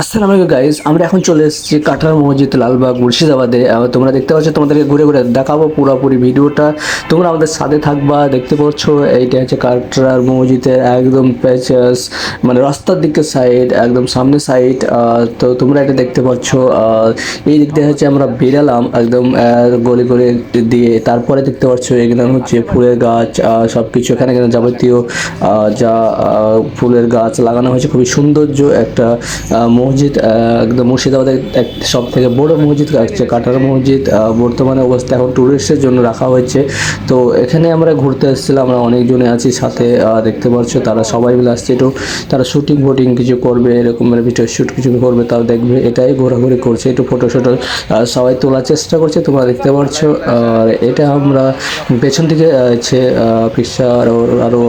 আসসালামু আলাইকুম গাইস আমরা এখন চলে এসেছি কাটার মসজিদ, লালবাগ, মুর্শিদাবাদে। তোমরা দেখতে পাচ্ছ, তোমাদেরকে ঘুরে ঘুরে দেখাবো পুরোপুরি ভিডিওটা। তোমরা আমাদের সাথে থাকবা, দেখতে পাচ্ছ, এইটা হচ্ছে কাটরার মসজিদের একদম প্যাচাস মানে রাস্তার দিকে সাইড একদম সামনে সাইড তো তোমরা এটা দেখতে পাচ্ছ এই দিক দিয়ে হচ্ছে আমরা বেরালাম, একদম গলি গলি দিয়ে। তারপরে দেখতে পাচ্ছ, এখানে হচ্ছে ফুলের গাছ সব কিছু এখানে এখানে যাবতীয় যা ফুলের গাছ লাগানো হয়েছে। খুবই সৌন্দর্য একটা মসজিদ একদম মুর্শিদাবাদের এক সব থেকে বড় মসজিদ হচ্ছে কাটার মসজিদ। বর্তমানে অবস্থা এখন টুরিস্টের জন্য রাখা হয়েছে। তো এখানে আমরা ঘুরতে এসেছিলাম আমরা অনেকজনে আছি সাথে দেখতে পাচ্ছ তারা সবাই মিলে আসছে। একটু তারা শুটিং ফুটিং কিছু করবে এরকম মানে ভিডিও শ্যুট কিছু করবে তাও দেখবে এটাই ঘোরাঘুরি করছে। একটু ফটো শটো সবাই তোলার চেষ্টা করছে তোমরা দেখতে পাচ্ছ। আর এটা আমরা পেছন আহ, হচ্ছে পিকচার আরও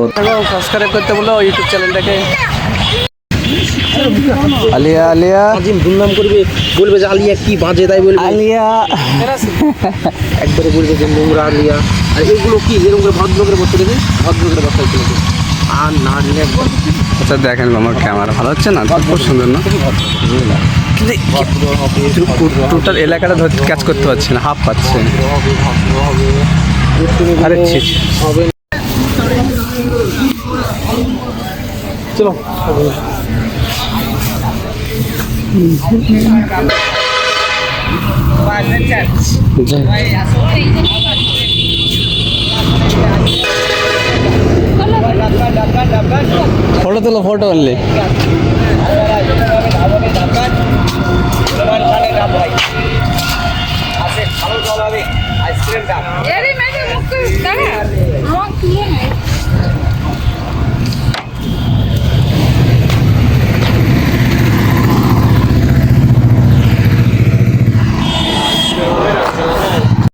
সাবস্ক্রাইব করতে বলো ইউটিউব চ্যানেলটাকে আলিয়া আলিয়া। আজিম দুর্নাম করবে বলবে যে আলিয়া কি বাজে তাই বলবে। আলিয়া। একবারে বলবে যে নোংরা আলিয়া। আর এগুলো কি? এরকম করে ভদ্র করে বসতে দেবে ভদ্র করে বসতে দেবে আর না দিলে একবার আচ্ছা দেখেন আমার ক্যামেরা ভালো হচ্ছে না? খুব সুন্দর না? টোটাল এলাকাটা ধর ক্যাচ করতে পারছে না হাফ পাচ্ছে। আরে ছি ছি। হবে চলো। ফটো তোলো ফটো আনলে। আইসক্রিম